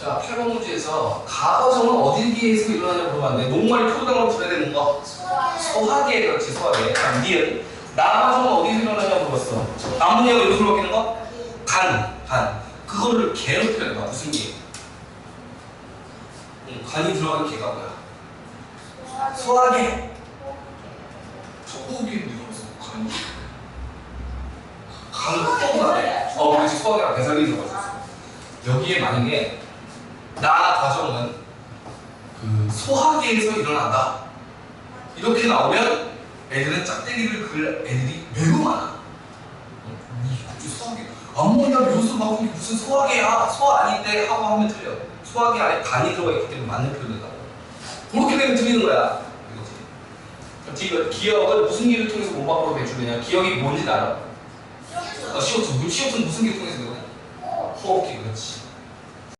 자, 8번 문제에서 가과정은 어디에서 일어나냐고 물어봤는데 녹말이 표당으로 들어야 되는 거? 소화계 그렇지 소화계 자, 니은 나과정은 어디서 일어나냐고 물어봤어. 남문이하고 여기로 바뀌는 거? 간, 간. 그거를 개로 표현해봐. 무슨 개? 응, 간이 들어가는 개가 뭐야? 소화계 소고기인데 벌써 간이? 간을 뽀뽀하네. 어 그렇지. 소화계랑 배설이 들어가있어 여기에 만약에 나 과정은 그 소화계에서 일어난다. 이렇게 나오면 애들은 짝대기를 그을 애들이 매우 많아. 이 소화계 아무나 묘수 막 무슨 소화계야? 소화 아닌데 하고 하면 틀려. 소화계 안에 간이 들어가 있기 때문에 맞는 표현이다 그렇게 되면 틀리는 거야. 이거지. 그럼 기- 기억은 무슨 기를 통해서 몸 밖으로 배출되냐? 기억이 뭔지 알아? 어, CO2 물 CO2는 무슨 기 통해서 되거든? 호흡기 그렇지